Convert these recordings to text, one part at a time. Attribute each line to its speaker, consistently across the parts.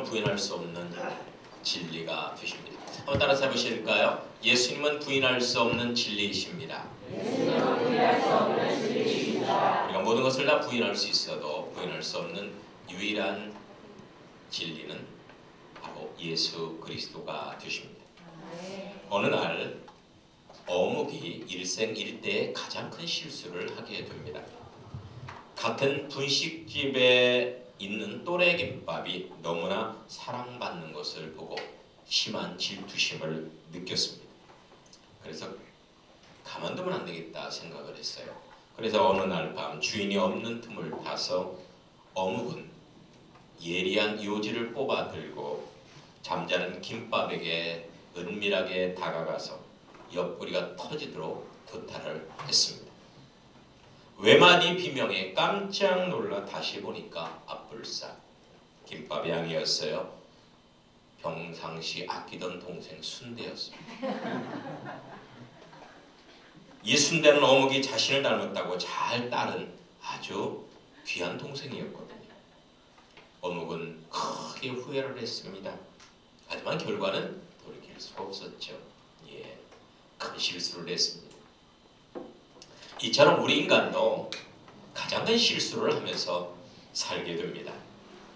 Speaker 1: 부인할 수 없는 진리가 되십니다. 한번 따라서 해보실까요? 예수님은 부인할 수 없는 진리이십니다. 우리가 모든 것을 다 부인할 수 있어도 부인할 수 없는 유일한 진리는 바로 예수 그리스도가 되십니다. 어느 날 어묵이 일생일대의 가장 큰 실수를 하게 됩니다. 같은 분식집에 있는 또래 김밥이 너무나 사랑받는 것을 보고 심한 질투심을 느꼈습니다. 그래서 가만두면 안 되겠다 생각을 했어요. 그래서 어느 날 밤 주인이 없는 틈을 타서 어묵은 예리한 요지를 뽑아 들고 잠자는 김밥에게 은밀하게 다가가서 옆구리가 터지도록 도탈을 했습니다. 외마디 비명에 깜짝 놀라 다시 보니까 앞불사 김밥이 아니었어요. 평상시 아끼던 동생 순대였습니다. 이 순대는 어묵이 자신을 닮았다고 잘 따른 아주 귀한 동생이었거든요. 어묵은 크게 후회를 했습니다. 하지만 결과는 돌이킬 수가 없었죠. 예, 큰 실수를 했습니다. 이처럼 우리 인간도 가장 큰 실수를 하면서 살게 됩니다.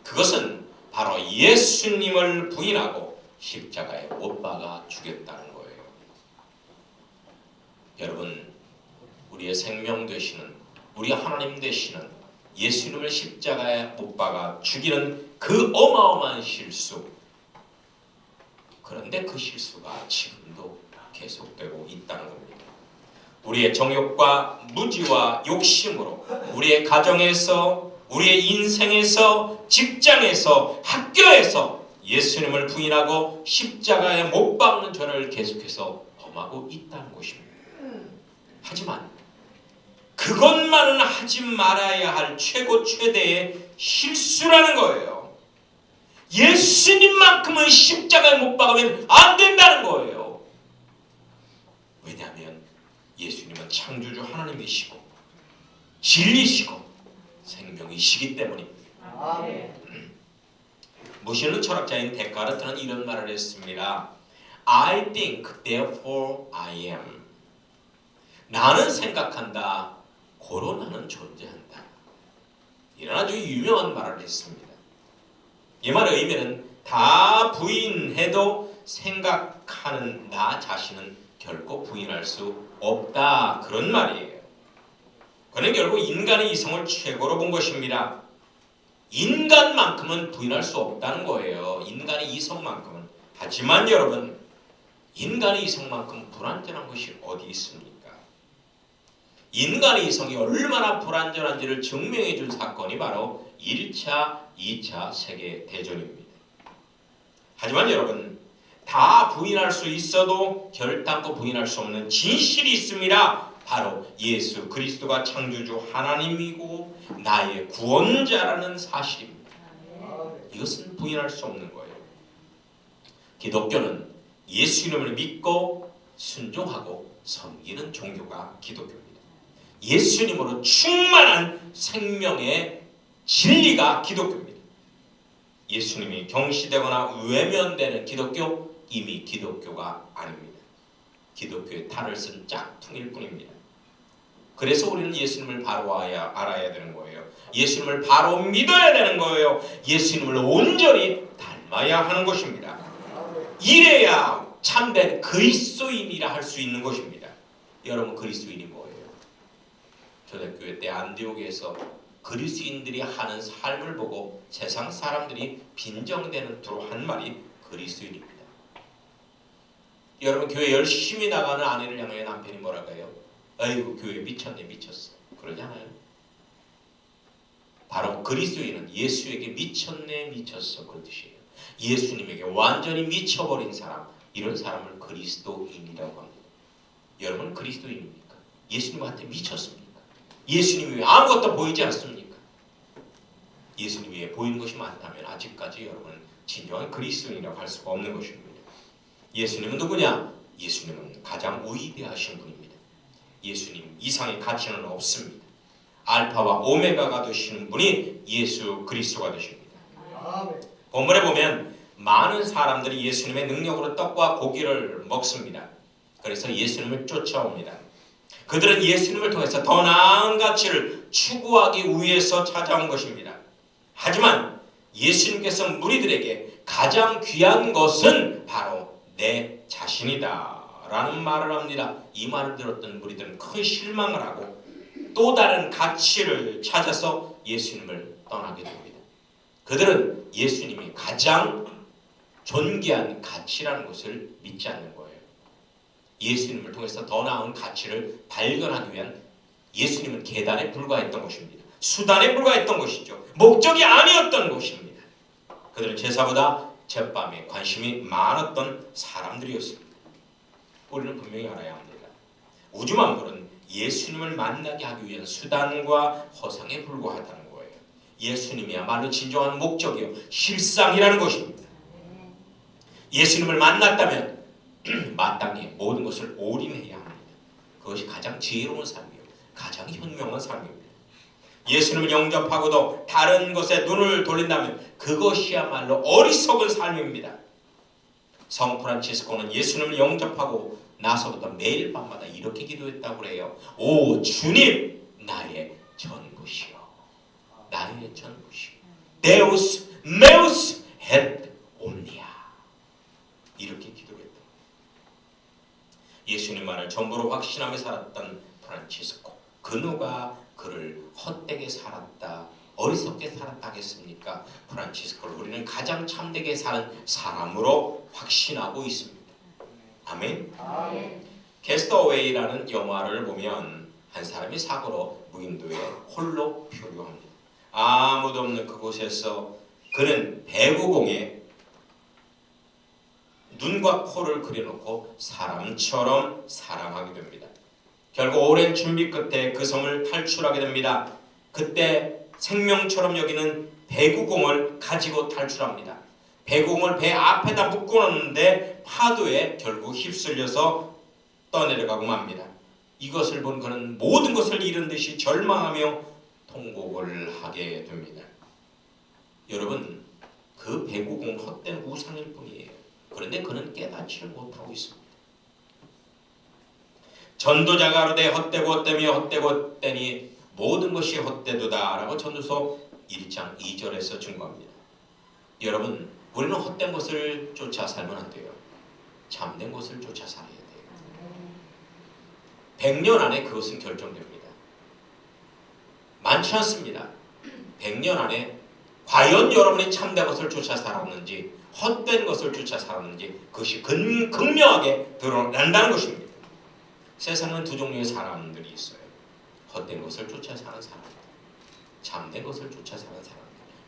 Speaker 1: 그것은 바로 예수님을 부인하고 십자가에 못 박아 죽였다는 거예요. 여러분, 우리의 생명 되시는 우리 하나님 되시는 예수님을 십자가에 못 박아 죽이는 그 어마어마한 실수. 그런데 그 실수가 지금도 계속되고 있다는 겁니다. 우리의 정욕과 무지와 욕심으로 우리의 가정에서 우리의 인생에서 직장에서 학교에서 예수님을 부인하고 십자가에 못 박는 죄를 계속해서 범하고 있다는 것입니다. 하지만 그것만은 하지 말아야 할 최고 최대의 실수라는 거예요. 예수님만큼은 십자가에 못 박으면 안 된다는 거예요. 왜냐하면 예수님은 창조주 하나님이시고 진리시고 생명이시기 때문입니다. 모시는 철학자인 데카르트는 이런 말을 했습니다. I think, therefore I am. 나는 생각한다. 고로 나는 존재한다. 이런 아주 유명한 말을 했습니다. 이 말의 의미는 다 부인해도 생각 하는 나 자신은 결코 부인할 수 없다. 그런 말이에요. 그는 결국 인간의 이성을 최고로 본 것입니다. 인간만큼은 부인할 수 없다는 거예요. 인간의 이성만큼은. 하지만 여러분, 인간의 이성만큼 불완전한 것이 어디 있습니까? 인간의 이성이 얼마나 불완전한지를 증명해 준 사건이 바로 1차, 2차 세계 대전입니다. 하지만 여러분, 다 부인할 수 있어도 결단코 부인할 수 없는 진실이 있습니다. 바로 예수 그리스도가 창조주 하나님이고 나의 구원자라는 사실입니다. 이것은 부인할 수 없는 거예요. 기독교는 예수 이름을 믿고 순종하고 섬기는 종교가 기독교입니다. 예수님으로 충만한 생명의 진리가 기독교입니다. 예수님이 경시되거나 외면되는 기독교 이미 기독교가 아닙니다. 기독교의 탈을 쓴 짝퉁일 뿐입니다. 그래서 우리는 예수님을 바로 알아야, 알아야 되는 거예요. 예수님을 바로 믿어야 되는 거예요. 예수님을 온전히 닮아야 하는 것입니다. 이래야 참된 그리스도인이라 할 수 있는 것입니다. 여러분 그리스도인이 뭐예요? 초대교회 때 안디옥에서 그리스도인들이 하는 삶을 보고 세상 사람들이 빈정대는 두로 한 말이 그리스도인입니다. 여러분 교회 열심히 나가는 아내를 향해 남편이 뭐라고 해요? 아이고 교회 미쳤네 미쳤어 그러잖아요. 바로 그리스도인은 예수에게 미쳤네 미쳤어 그 뜻이에요. 예수님에게 완전히 미쳐버린 사람 이런 사람을 그리스도인이라고 합니다. 여러분 그리스도인입니까? 예수님한테 미쳤습니까? 예수님이 아무것도 보이지 않습니까? 예수님 위에 보이는 것이 많다면 아직까지 여러분은 진정한 그리스도인이라고 할 수가 없는 것입니다. 예수님은 누구냐? 예수님은 가장 위대하신 분입니다. 예수님 이상의 가치는 없습니다. 알파와 오메가가 되시는 분이 예수 그리스도가 되십니다. 본문에 보면 많은 사람들이 예수님의 능력으로 떡과 고기를 먹습니다. 그래서 예수님을 쫓아옵니다. 그들은 예수님을 통해서 더 나은 가치를 추구하기 위해서 찾아온 것입니다. 하지만 예수님께서 무리들에게 가장 귀한 것은 바로 내 자신이다. 라는 말을 합니다. 이 말을 들었던 무리들은 큰 실망을 하고 또 다른 가치를 찾아서 예수님을 떠나게 됩니다. 그들은 예수님이 가장 존귀한 가치라는 것을 믿지 않는 거예요. 예수님을 통해서 더 나은 가치를 발견하기 위한 예수님은 계단에 불과했던 것입니다. 수단에 불과했던 것이죠. 목적이 아니었던 것입니다. 그들은 제사보다 제밤에 관심이 많았던 사람들이었습니다. 우리는 분명히 알아야 합니다. 우주 만물은 예수님을 만나게 하기 위한 수단과 허상에 불과하다는 거예요. 예수님이야말로 진정한 목적이요 실상이라는 것입니다. 예수님을 만났다면 마땅히 모든 것을 올인해야 합니다. 그것이 가장 지혜로운 삶이요 가장 현명한 삶입니다. 예수님을 영접하고도 다른 것에 눈을 돌린다면 그것이야말로 어리석은 삶입니다. 성 프란치스코는 예수님을 영접하고 나서부터 매일 밤마다 이렇게 기도했다고 그래요. 오 주님 나의 전부시여 나의 전부시여 데우스 메우스 헷 옴니아 이렇게 기도했다. 예수님만을 전부로 확신하며 살았던 프란치스코 그 누가 그를 헛되게 살았다 어리석게 살았다 하겠습니까? 프란치스코를 우리는 가장 참되게 사는 사람으로 확신하고 있습니다. 아멘. 캐스터웨이라는 영화를 보면 한 사람이 사고로 무인도에 홀로 표류합니다. 아무도 없는 그곳에서 그는 배구공에 눈과 코를 그려놓고 사람처럼 사랑하게 됩니다. 결국 오랜 준비 끝에 그 섬을 탈출하게 됩니다. 그때 생명처럼 여기는 배구공을 가지고 탈출합니다. 배구공을 배 앞에다 묶어놓는데 파도에 결국 휩쓸려서 떠내려가고 맙니다. 이것을 본 그는 모든 것을 잃은 듯이 절망하며 통곡을 하게 됩니다. 여러분, 그 배구공 헛된 우상일 뿐이에요. 그런데 그는 깨닫지를 못하고 있습니다. 전도자가 아르되 헛되고 헛되며 헛되고 헛되니 모든 것이 헛되도다라고 전도서 1장 2절에서 증거합니다. 여러분, 우리는 헛된 것을 쫓아 살면 안 돼요. 참된 것을 쫓아 살아야 돼요. 100년 안에 그것은 결정됩니다. 많지 않습니다. 100년 안에 과연 여러분이 참된 것을 쫓아 살았는지 헛된 것을 쫓아 살았는지 그것이 근, 극명하게 드러난다는 것입니다. 세상은 두 종류의 사람들이 있어요. 헛된 것을 쫓아 사는 사람, 참된 것을 쫓아 사는 사람.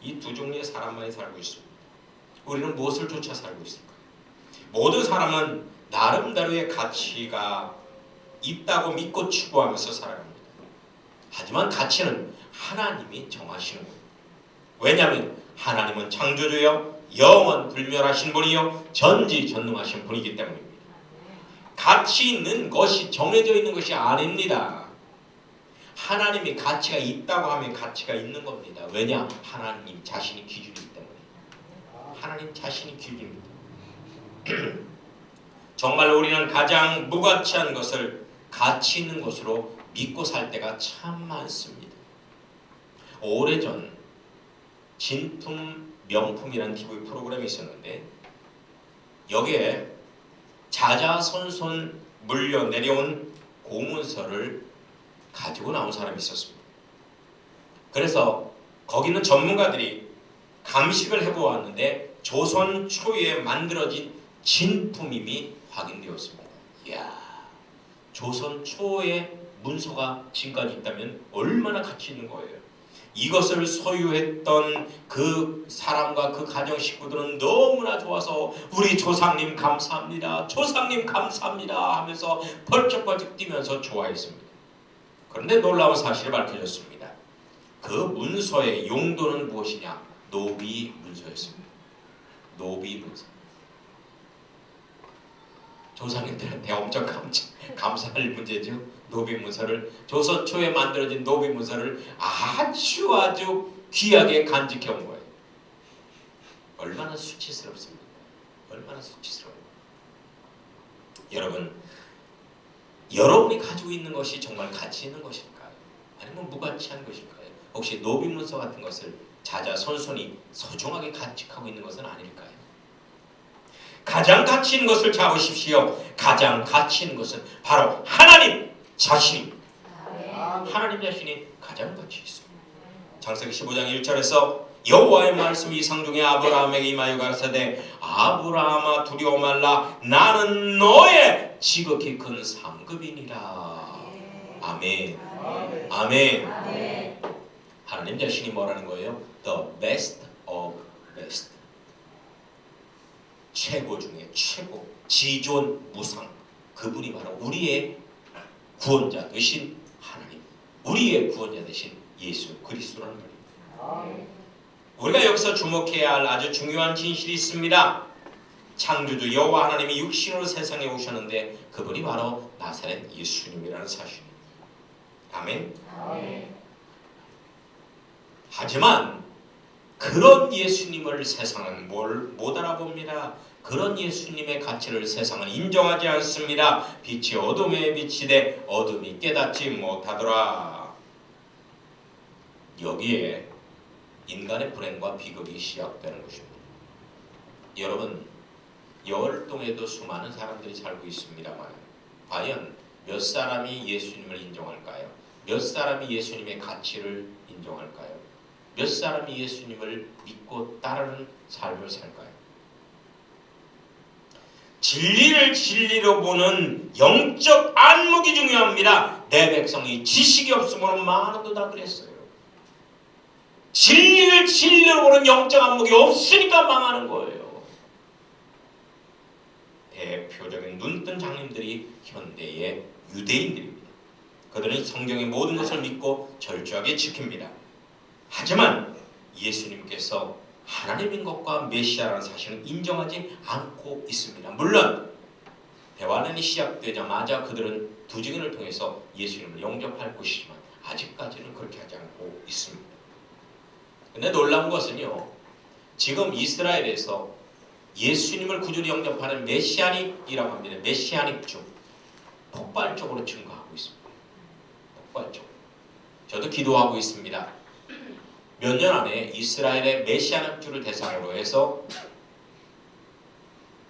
Speaker 1: 이두 종류의 사람만이 살고 있습니다. 우리는 무엇을 쫓아 살고 있을까? 모든 사람은 나름대로의 가치가 있다고 믿고 추구하면서 살아갑니다. 하지만 가치는 하나님이 정하시는 거예요. 왜냐하면 하나님은 창조주여 영원 불멸하신 분이요 전지전능하신 분이기 때문입니다. 가치 있는 것이 정해져 있는 것이 아닙니다. 하나님이 가치가 있다고 하면 가치가 있는 겁니다. 왜냐? 하나님 자신이 기준이기 때문에. 하나님 자신이 기준입니다. 정말 우리는 가장 무가치한 것을 가치 있는 것으로 믿고 살 때가 참 많습니다. 오래전 진품 명품이라는 TV 프로그램이 있었는데 여기에 자자손손 물려 내려온 고문서를 가지고 나온 사람이 있었습니다. 그래서 거기는 전문가들이 감식을 해보았는데 조선 초에 만들어진 진품임이 확인되었습니다. 이야, 조선 초에 문서가 지금까지 있다면 얼마나 가치 있는 거예요. 이것을 소유했던 그 사람과 그 가정 식구들은 너무나 좋아서 우리 조상님 감사합니다. 조상님 감사합니다 하면서 벌쩍벌쩍 뛰면서 좋아했습니다. 그런데 놀라운 사실이 밝혀졌습니다. 그 문서의 용도는 무엇이냐? 노비 문서였습니다. 노비 문서. 조상님들한테 엄청 감사, 감사할 문제죠. 노비 문서를 조선 초에 만들어진 노비 문서를 아주 아주 귀하게 간직해 온 거예요. 얼마나 수치스럽습니까? 얼마나 수치스러워요. 여러분, 여러분이 가지고 있는 것이 정말 가치 있는 것일까요? 아니면 무가치한 것일까요? 혹시 노비문서 같은 것을 자자 손손이 소중하게 간직하고 있는 것은 아닐까요? 가장 가치 있는 것을 잡으십시오. 가장 가치 있는 것은 바로 하나님 자신입니다. 하나님 자신이 가장 가치 있습니다. 창세기 15장 1절에서 여호와의 말씀이 이상 중에 아브라함에게 임하여 가라사대 아브라함아 두려워 말라. 나는 너의 지극히 큰 상급이니라. 아멘. 아멘. 하나님 자신이 뭐라는 거예요? The best of best. 최고 중에 최고 지존 무상. 그분이 바로 우리의 구원자 되신 하나님 우리의 구원자 되신 예수 그리스도라는 말입니다. 우리가 여기서 주목해야 할 아주 중요한 진실이 있습니다. 창조주 여호와 하나님이 육신으로 세상에 오셨는데 그분이 바로 나사렛 예수님이라는 사실입니다. 아멘. 하지만 그런 예수님을 세상은 뭘 못 알아봅니다. 그런 예수님의 가치를 세상은 인정하지 않습니다. 빛이 어둠에 비치되 어둠이 깨닫지 못하더라. 여기에 인간의 불행과 비극이 시작되는 것입니다. 여러분, 열동에도 수많은 사람들이 살고 있습니다만 과연 몇 사람이 예수님을 인정할까요? 몇 사람이 예수님의 가치를 인정할까요? 몇 사람이 예수님을 믿고 따르는 삶을 살까요? 진리를 진리로 보는 영적 안목이 중요합니다. 내 백성이 지식이 없으면 많은도 다 그랬어요. 진리를 진리로 보는 영적 안목이 없으니까 망하는 거예요. 대표적인 눈뜬 장님들이 현대의 유대인들입니다. 그들은 성경의 모든 것을 믿고 절저하게 지킵니다. 하지만 예수님께서 하나님인 것과 메시아라는 사실은 인정하지 않고 있습니다. 물론 대화론이 시작되자마자 그들은 두 증인을 통해서 예수님을 영접할 것이지만 아직까지는 그렇게 하지 않고 있습니다. 근데 놀라운 것은요. 지금 이스라엘에서 예수님을 구주로 영접하는 메시아닉이라고 합니다. 메시아닉 중 폭발적으로 증가하고 있습니다. 폭발적으로. 저도 기도하고 있습니다. 몇 년 안에 이스라엘의 메시아닉주를 대상으로 해서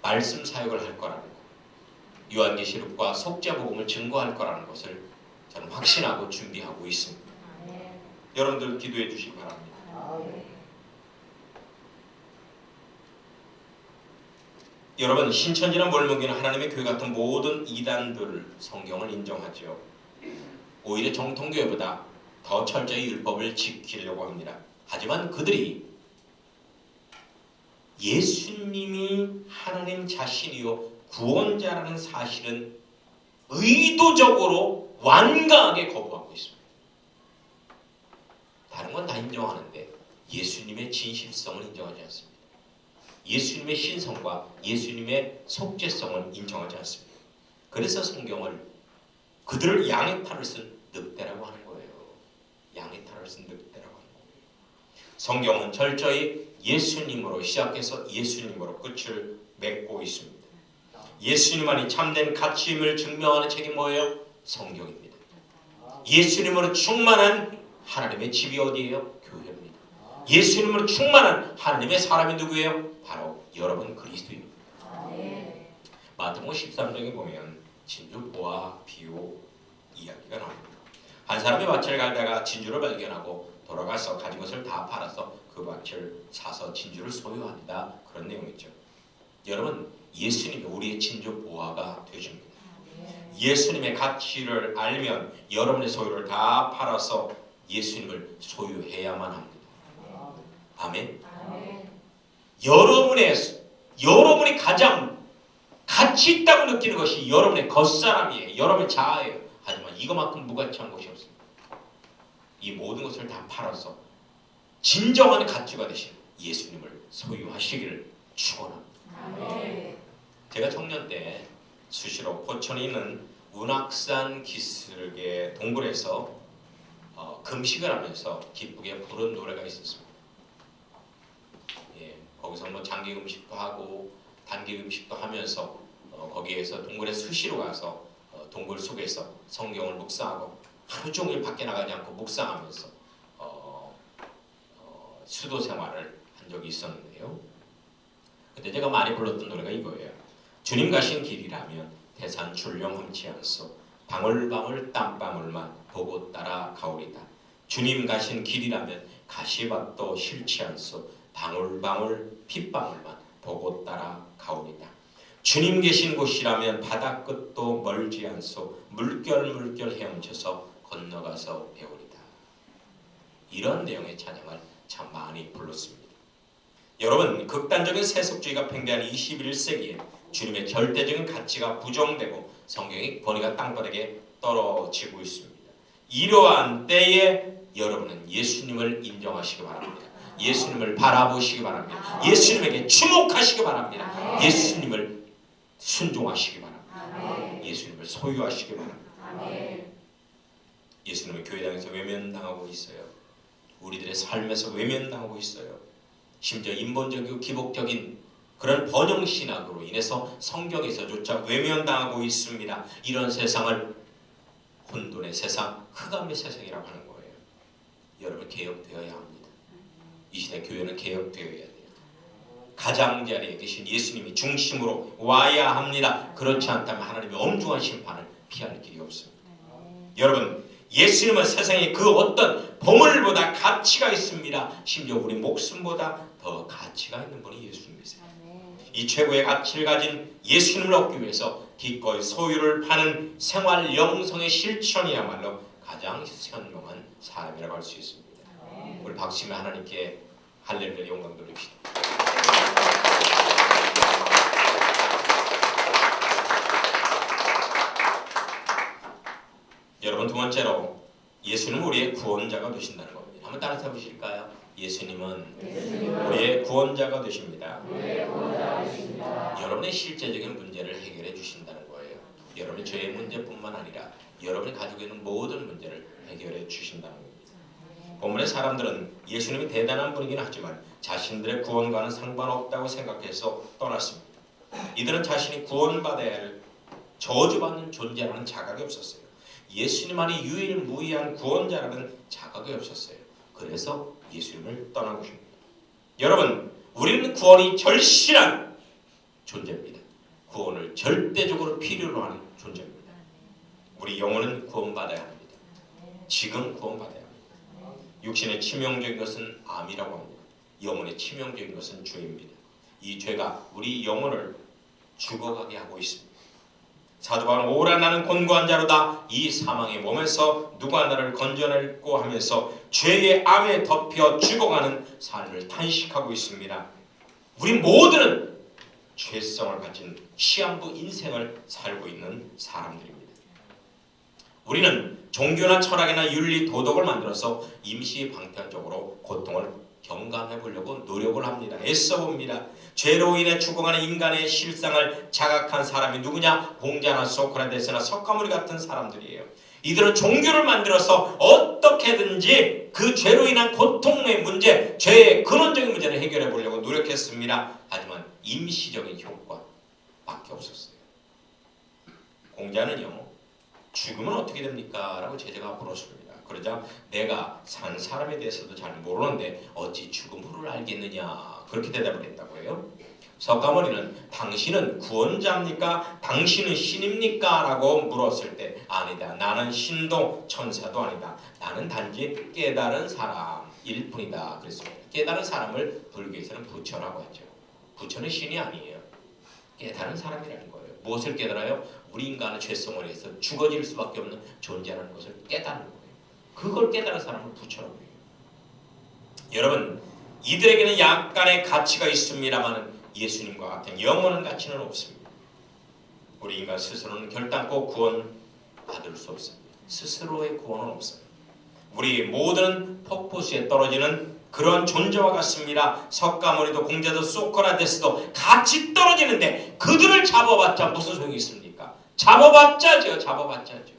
Speaker 1: 말씀 사역을 할 거라는 것, 요한계시록과 속죄복음을 증거할 거라는 것을 저는 확신하고 준비하고 있습니다. 여러분들 기도해 주시기 바랍니다. 여러분 신천지나 몰목이나 하나님의 교회 같은 모든 이단들 성경을 인정하죠. 오히려 정통교회보다 더 철저히 율법을 지키려고 합니다. 하지만 그들이 예수님이 하나님 자신이요 구원자라는 사실은 의도적으로 완강하게 거부하고 있습니다. 다른 건 다 인정하는데 예수님의 진실성을 인정하지 않습니다. 예수님의 신성과 예수님의 속죄성을 인정하지 않습니다. 그래서 성경을 그들을 양의 탈을 쓴 늑대라고 하는 거예요. 탈을 쓴 늑대라고 거예요. 성경은 철저히 예수님으로 시작해서 예수님으로 끝을 맺고 있습니다. 예수님만이 참된 가치임을 증명하는 책이 뭐예요? 성경입니다. 예수님으로 충만한 하나님의 집이 어디예요? 교회입니다. 예수님으로 충만한 하나님의 사람이 누구예요? 바로 여러분 그리스도입니다. 마태복음 13장에 보면 진주 보아 비오 이야기가 나옵니다. 한 사람이 밭을 갈다가 진주를 발견하고 돌아가서 가진 것을 다 팔아서 그 밭을 사서 진주를 소유한다 그런 내용이죠. 여러분 예수님이 우리의 진주 보아가 되십니다. 예수님의 가치를 알면 여러분의 소유를 다 팔아서 예수님을 소유해야만 합니다. 아멘. 여러분의 여러분이 가장 가치 있다고 느끼는 것이 여러분의 겉사람이에요. 여러분의 자아예요. 하지만 이거만큼 무가치한 것이 없습니다. 이 모든 것을 다 팔아서 진정한 가치가 되신 예수님을 소유하시기를 축원합니다. 제가 청년 때 수시로 포천에 있는 운악산 기슭의 동굴에서 어, 금식을 하면서 기쁘게 부른 노래가 있었습니다. 예, 거기서 뭐 장기 금식도 하고 단기 금식도 하면서 어, 거기에서 동굴에 수시로 가서 어, 동굴 속에서 성경을 묵상하고 하루 종일 밖에 나가지 않고 묵상하면서 어, 어, 수도 생활을 한 적이 있었는데요. 그때 제가 많이 불렀던 노래가 이거예요. 주님 가신 길이라면 대산 출령 험치 않소 방울방울 땀방울만 보고 따라 가오리다. 주님 가신 길이라면 가시밭도 싫지 않소 방울방울 핏방울만 보고 따라 가오리다. 주님 계신 곳이라면 바다 끝도 멀지 않소 물결 물결 헤엄쳐서 건너가서 배우리다. 이런 내용의 찬양을 참 많이 불렀습니다. 여러분 극단적인 세속주의가 팽배한 21세기에 주님의 절대적인 가치가 부정되고 성경의 권위가 땅바닥에 떨어지고 있습니다. 이러한 때에 여러분은 예수님을 인정하시기 바랍니다. 예수님을 바라보시기 바랍니다. 예수님에게 주목하시기 바랍니다. 예수님을 순종하시기 바랍니다. 예수님을 소유하시기 바랍니다. 예수님은 교회당에서 외면당하고 있어요. 우리들의 삶에서 외면당하고 있어요. 심지어 인본적이고 기복적인 그런 번영 신학으로 인해서 성경에서조차 외면당하고 있습니다. 이런 세상을 혼돈의 세상, 흑암의 세상이라고 하는 거예요. 여러분 개혁되어야 합니다. 이 시대 교회는 개혁되어야 돼요. 가장자리에 계신 예수님이 중심으로 와야 합니다. 그렇지 않다면 하나님의 엄중한 심판을 피할 길이 없습니다. 여러분 예수님은 세상에 그 어떤 보물보다 가치가 있습니다. 심지어 우리 목숨보다 더 가치가 있는 분이 예수님이세요. 이 최고의 가치를 가진 예수님을 얻기 위해서 기꺼이 소유를 파는 생활 영성의 실천이야말로 가장 현명한 사람이라고 할 수 있습니다. 우리 박심의 하나님께 할렐루야 영광 돌립시다. 여러분 두 번째로 예수는 우리의 구원자가 되신다는 겁니다. 한번 따라해 보실까요? 예수님은 우리의 구원자가 되십니다. 여러분의 실제적인 문제를 해결해 주신다는 거예요. 여러분의 죄의 문제뿐만 아니라 여러분이 가지고 있는 모든 문제를 해결해 주신다는 겁니다. 본문의 사람들은 예수님이 대단한 분이긴 하지만 자신들의 구원과는 상관없다고 생각해서 떠났습니다. 이들은 자신이 구원받아야 할 저주받는 존재라는 자각이 없었어요. 예수님만이 유일무이한 구원자라는 자각이 없었어요. 그래서 예수님을 떠난 것입니다. 여러분, 우리는 구원이 절실한 존재입니다. 구원을 절대적으로 필요로 하는 존재입니다. 우리 영혼은 구원받아야 합니다. 지금 구원받아야 합니다. 육신의 치명적인 것은 암이라고 합니다. 영혼의 치명적인 것은 죄입니다. 이 죄가 우리 영혼을 죽어가게 하고 있습니다. 사도 바울은 오라 나는 곤고한 자로다 이 사망의 몸에서 누가 나를 건져낼고 하면서 죄의 암에 덮여 죽어가는 삶을 탄식하고 있습니다. 우리 모두는 죄성을 가진 시한부 인생을 살고 있는 사람들입니다. 우리는 종교나 철학이나 윤리, 도덕을 만들어서 임시 방편적으로 고통을 경감해 보려고 노력을 합니다. 애써 봅니다. 죄로 인해 죽어가는 인간의 실상을 자각한 사람이 누구냐? 공자나 소크라테스나 석가모니 같은 사람들이에요. 이들은 종교를 만들어서 어떻게든지 그 죄로 인한 고통의 문제, 죄의 근원적인 문제를 해결해 보려고 노력했습니다. 하지만 임시적인 효과밖에 없었어요. 공자는요, 죽으면 어떻게 됩니까? 라고 제자가 물었습니다. 그러자 내가 산 사람에 대해서도 잘 모르는데 어찌 죽음 후를 알겠느냐 그렇게 대답을 했다고 해요. 석가모니는 당신은 구원자입니까? 당신은 신입니까? 라고 물었을 때 아니다. 나는 신도 천사도 아니다. 나는 단지 깨달은 사람일 뿐이다. 그랬습니다. 깨달은 사람을 불교에서는 부처라고 하죠. 부처는 신이 아니에요. 깨달은 사람이라는 거예요. 무엇을 깨달아요? 우리 인간은 죄성을 해서 죽어질 수밖에 없는 존재라는 것을 깨달은 거예요. 그걸 깨달은 사람을 부처라고 해요. 여러분, 이들에게는 약간의 가치가 있습니다만 예수님과 같은 영원한 가치는 없습니다. 우리 인간 스스로는 결단코 구원 받을 수 없습니다. 스스로의 구원은 없어요. 우리 모두는 폭포수에 떨어지는 그런 존재와 같습니다. 석가모니도 공자도 소크라테스도 같이 떨어지는데 그들을 잡아봤자 무슨 소용이 있습니까? 잡아봤자죠. 잡아봤자죠.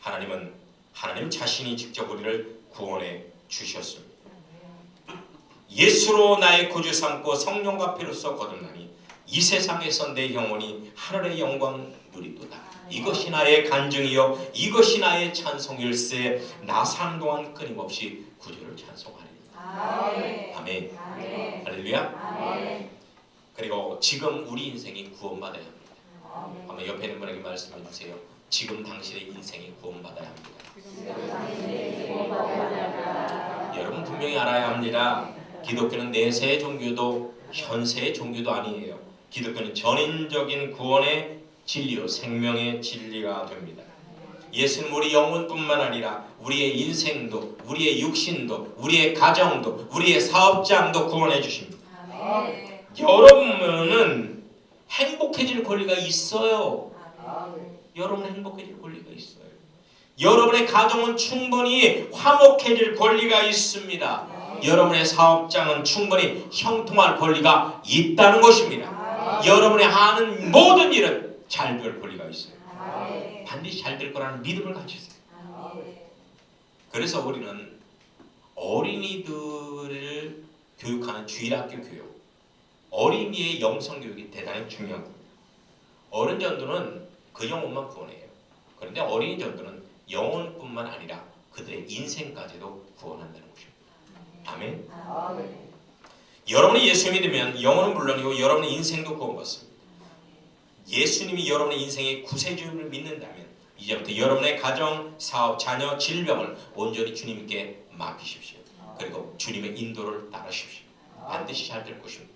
Speaker 1: 하나님은 하나님 자신이 직접 우리를 구원해 주셨습니다. 예수로 나의 구주 삼고 성령과 피로써 거듭나니 이 세상에서 내 영혼이 하늘의 영광 누리도다. 이것이 나의 간증이요 이것이 나의 찬송일세 나 사는 동안 끊임없이 구주를 찬송하리라. 아멘. 할렐루야. 그리고 지금 우리 인생이 구원받아야 합니다. 한번 옆에 있는 분에게 말씀해 주세요. 지금 당신의 인생이 구원받아야 합니다. 여러분 분명히 알아야 합니다. 기독교는 내세의 종교도 현세의 종교도 아니에요. 기독교는 전인적인 구원의 진리요 생명의 진리가 됩니다. 예수는 우리 영혼뿐만 아니라 우리의 인생도, 우리의 육신도, 우리의 가정도, 우리의 사업장도 구원해 주십니다. 여러분은 행복해질 권리가 있어요. 여러분은 행복해질 권리가 있어요. 여러분의 가정은 충분히 화목해질 권리가 있습니다. 여러분의 사업장은 충분히 형통할 권리가 있다는 것입니다. 여러분의 하는 모든 일은 잘 될 권리가 있어요. 반드시 잘 될 거라는 믿음을 가지세요. 그래서 우리는 어린이들을 교육하는 주일학교 교육, 어린이의 영성 교육이 대단히 중요한 겁니다. 어른 전도는 그 영혼만 구원해요. 그런데 어린이 전도는 영혼뿐만 아니라 그들의 인생까지도 구원한다는 것입니다. 아멘. 여러분이 예수 믿으면 영혼은 물론이고 여러분의 인생도 구원받습니다. 예수님이 여러분의 인생의 구세주를 믿는다면 이제부터 여러분의 가정, 사업, 자녀, 질병을 온전히 주님께 맡기십시오. 그리고 주님의 인도를 따르십시오. 반드시 잘 될 것입니다.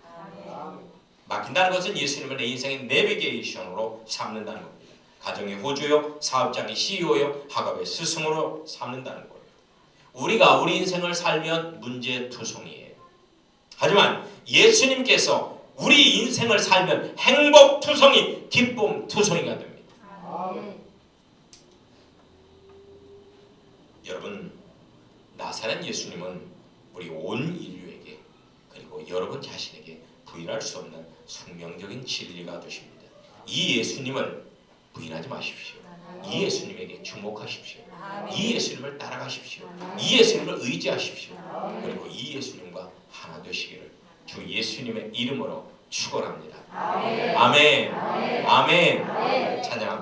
Speaker 1: 맡긴다는 것은 예수님을 내 인생의 내비게이션으로 삼는다는 겁니다. 가정의 호주요, 사업장의 CEO요, 학업의 스승으로 삼는다는 거예요. 우리가 우리 인생을 살면 문제투성이에요. 하지만 예수님께서 우리 인생을 살면 행복투성이, 기쁨투성이가 됩니다. 여러분, 나사렛 예수님은 우리 온 인류에게 그리고 여러분 자신에게 부인할 수 없는 숙명적인 진리가 되십니다. 이 예수님을 부인하지 마십시오. 이 예수님에게 주목하십시오. 이 예수님을 따라가십시오. 이 예수님을 의지하십시오. 그리고 이 예수님과 하나 되시기를 주 예수님의 이름으로 축원합니다. 아멘. 아멘. 찬양합니다.